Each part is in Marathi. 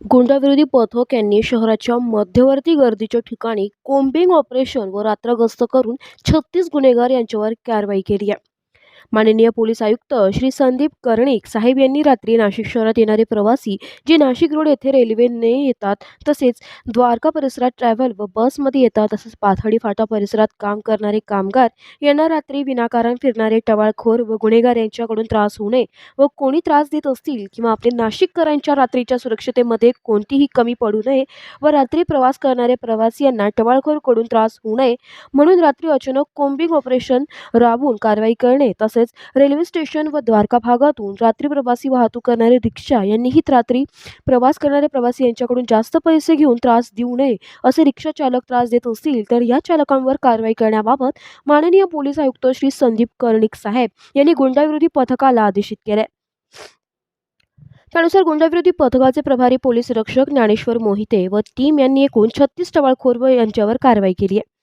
गुंडाविरोधी पथक यांनी शहराच्या मध्यवर्ती गर्दीच्या ठिकाणी कोम्बिंग ऑपरेशन व रात्र गस्त करून छत्तीस गुन्हेगार यांच्यावर कारवाई केली आहे. माननीय पोलीस आयुक्त श्री संदीप कर्णिक साहेब यांनी रात्री नाशिक शहरात येणारे प्रवासी जे नाशिक रोड येथे रेल्वेने येतात तसेच द्वारका परिसरात ट्रॅव्हल व बसमध्ये येतात तसेच पाथडी फाटा परिसरात काम करणारे कामगार यांना रात्री विनाकारण फिरणारे टवाळखोर व गुन्हेगार यांच्याकडून त्रास होऊ नये व कोणी त्रास देत असतील किंवा आपले नाशिककरांच्या रात्रीच्या सुरक्षतेमध्ये कोणतीही कमी पडू नये व रात्री प्रवास करणारे प्रवासी यांना टवाळखोरकडून त्रास होऊ नये म्हणून रात्री अचानक कोम्बिंग ऑपरेशन राबवून कारवाई करणे तसेच रेल्वे स्टेशन व द्वारका भागातून रात्री प्रवासी वाहतूक करणारे रिक्षा यांनीही रात्री प्रवास करणारे प्रवासी यांच्याकडून जास्त पैसे घेऊन त्रास देऊ नये असे रिक्षा चालक त्रास देत असतील तर या चालकांवर कारवाई करण्याबाबत माननीय पोलीस आयुक्त श्री संदीप कर्णिक साहेब यांनी गुंडाविरोधी पथकाला आदेशित केले. त्यानुसार गुंडाविरोधी पथकाचे प्रभारी पोलीस रक्षक ज्ञानेश्वर मोहिते व टीम यांनी एकूण छत्तीस टवाळखोर यांच्यावर कारवाई केली आहे.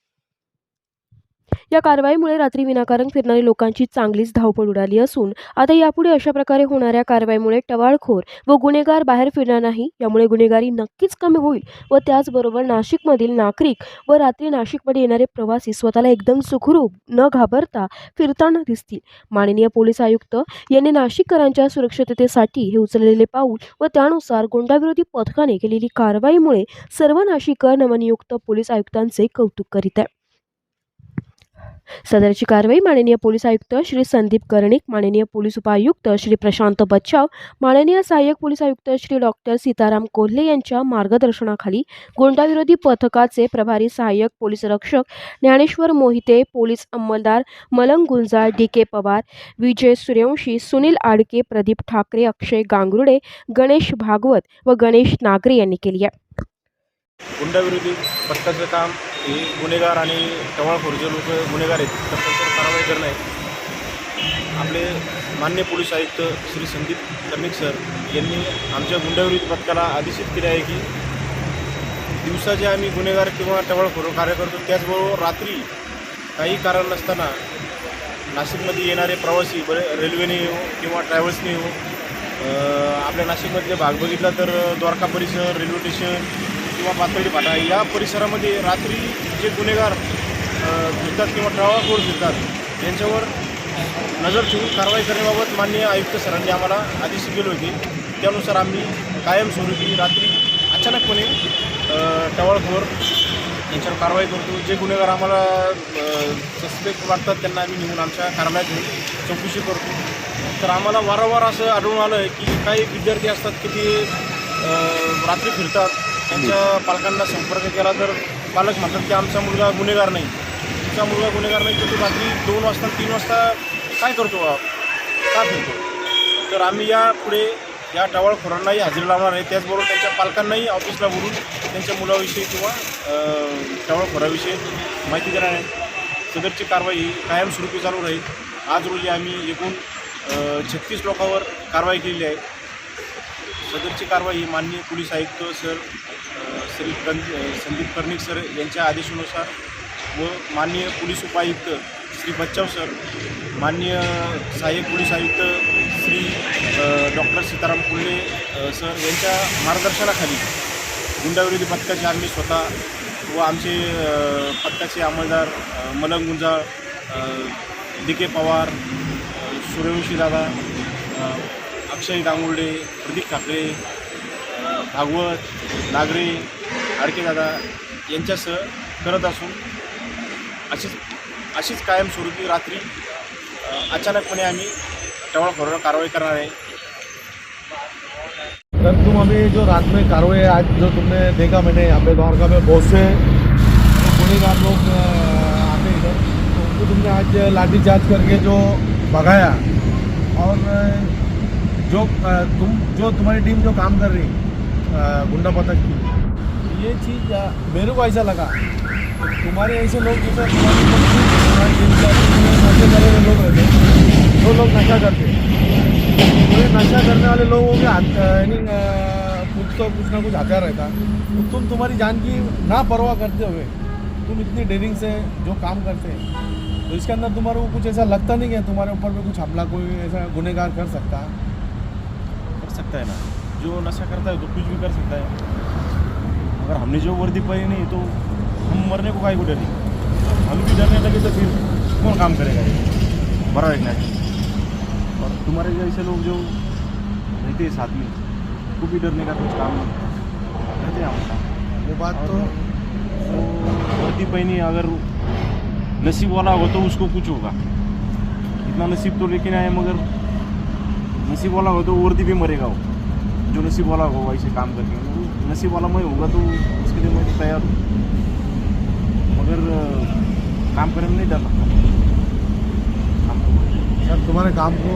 या कारवाईमुळे रात्री विनाकारण फिरणाऱ्या लोकांची चांगलीच धावपळ उडाली असून आता यापुढे अशा प्रकारे होणाऱ्या कारवाईमुळे टवाळखोर व गुन्हेगार बाहेर फिरणार नाही. यामुळे गुन्हेगारी नक्कीच कमी होईल व त्याचबरोबर नाशिकमधील नागरिक व रात्री नाशिकमध्ये येणारे प्रवासी स्वतःला एकदम सुखरूप न घाबरता फिरताना दिसतील. माननीय पोलीस आयुक्त यांनी नाशिककरांच्या सुरक्षिततेसाठी हे उचललेले पाऊल व त्यानुसार गुंडाविरोधी पथकाने केलेली कारवाईमुळे सर्व नाशिककर नवनियुक्त पोलीस आयुक्तांचे कौतुक करीत आहे सदरची कारवाई माननीय पोलीस आयुक्त श्री संदीप कर्णिक माननीय पोलीस उपायुक्त श्री प्रशांत बच्चाव माननीय सहाय्यक पोलीस आयुक्त श्री डॉक्टर सीताराम कोल्हे यांच्या मार्गदर्शनाखाली गुंडाविरोधी पथकाचे प्रभारी सहाय्यक पोलीस रक्षक ज्ञानेश्वर मोहिते पोलीस अंमलदार मलंग गुंजाळ डी के पवार विजय सूर्यवंशी सुनील आडके प्रदीप ठाकरे अक्षय गांगरुडे गणेश भागवत व गणेश नागरे यांनी केली आहे. गुंडाविरोधी पथकाचं काम हे गुन्हेगार आणि टवाळखोर जे लोक गुन्हेगार आहेत तर त्यांच्यावर कारवाई करणं आहे. आपले मान्य पोलीस आयुक्त श्री संदीप कर्णिक सर यांनी आमच्या गुंडाविरोधी पथकाला आदेशित केले आहे की दिवसा जे आम्ही गुन्हेगार किंवा टवाळखोर कार्य करतो त्याचबरोबर रात्री काही कारण नसताना नाशिकमध्ये येणारे प्रवासी बरे रेल्वेने येऊ किंवा ट्रॅव्हल्सने येऊ आपल्या नाशिकमधले भाग बघितला तर द्वारका परिसर रेल्वे स्टेशन किंवा पातळी फाटा या परिसरामध्ये रात्री जे गुन्हेगार फिरतात किंवा ट्रॅव्हलखोर फिरतात यांच्यावर नजर ठेवून कारवाई करण्याबाबत माननीय आयुक्त सरांनी आम्हाला आदेश केले होते. त्यानुसार आम्ही कायमस्वरूपी रात्री अचानकपणे टवाळखोर यांच्यावर कारवाई करतो. जे गुन्हेगार आम्हाला सस्पेक्ट वाटतात त्यांना आम्ही नेऊन आमच्या कारवायात घेऊन चौकशी करतो. तर आम्हाला वारंवार असं आढळून आलं आहे की काही विद्यार्थी असतात की ते रात्री फिरतात. त्यांच्या पालकांना संपर्क केला तर पालक म्हणतात की आमचा मुलगा गुन्हेगार नाही. तुमचा मुलगा गुन्हेगार नाही तर तो रात्री दोन वाजता तीन वाजता काय करतो बा? का फिरतो? तर आम्ही या पुढे या टवाळखोरांनाही हजेरी लावणार आहे. त्याचबरोबर त्यांच्या पालकांनाही ऑफिसला बोलून त्यांच्या मुलाविषयी किंवा अं, टवाळखोराविषयी माहिती देणार आहे. सदरची कारवाई कायमस्वरूपी चालू राहील. आज रोजी आम्ही एकूण छत्तीस लोकांवर कारवाई केलेली आहे. सदरची कारवाई माननीय पोलीस आयुक्त सर श्री कं संदीप कर्णिक सर यांच्या आदेशानुसार व माननीय पोलीस उपायुक्त श्री बच्चाव सर माननीय सहाय्यक पोलीस आयुक्त श्री डॉक्टर सीताराम कोल्हे सर यांच्या मार्गदर्शनाखाली गुंडाविरोधी पथकाचे आम्ही स्वतः व आमचे पथकाचे अंमलदार मलंग गुंजाळ डी के पवार सूर्यवंशी दादा अक्षय गांगुर्डे प्रदीप ठाकरे भागवत नागरे आडकेदादा यांच्यासह करत असून अशीच अशीच कायमस्वरूपी रात्री अचानकपणे आम्ही टवाळखोरावर कारवाई करणार आहे. सर तुम अभी जो रात में कार्रवाई आज जो तुमने देखा मैंने यहाँ पे द्वारका में बहुत से गुनेगार लोग आते इधर। तो उनको तुमने आज लाठी चार्ज करके जो भगाया और जो तुम जो तुम्हारी टीम जो काम कर रही गुंडा पथक की। ये चीज़ मेरे को ऐसा लगा। तुम्हारे ऐसे लोग जैसे नशे करे हुए लोग रहते जो लोग नशा करते पूरे नशा करने वाले लोगों के यानी कुछ तो कुछ ना कुछ हथियार रहता। तो तुम तुम्हारी जान की ना परवाह करते हुए, तुम इतनी डेरिंग से जो काम करते हैं तो इसके अंदर तुम्हारे को कुछ ऐसा लगता नहीं है तुम्हारे ऊपर भी कुछ हमला, कोई ऐसा गुनेगार कर सकता? कर सकता है ना। जो नशा करता है तो कुछ भी कर सकता है। अगर हमने जो वर्दी पहनी नहीं तो हम मरने को काय को डरे? हम भी डरने लगे तो फिर कौन काम करेगा बड़ा रखना चाहिए और तुम्हारे जैसे लोग जो रहते हैं साथ में उनको भी डरने का कुछ काम नहीं। रहते हैं साथ। वो बात तो वर्दी पहनी अगर नसीब वाला हो तो उसको कुछ होगा। इतना नसीब तो लेकिन आए मगर नसीब वाला हो तो वर्दी भी मरेगा वो। जो नसीब वाला हो वैसे काम करके। नसीब वाला मैं होगा तो उसके लिए मैं तैयार. हूँ मगर काम करने में नहीं डर लगता काम सर तुम्हारे काम को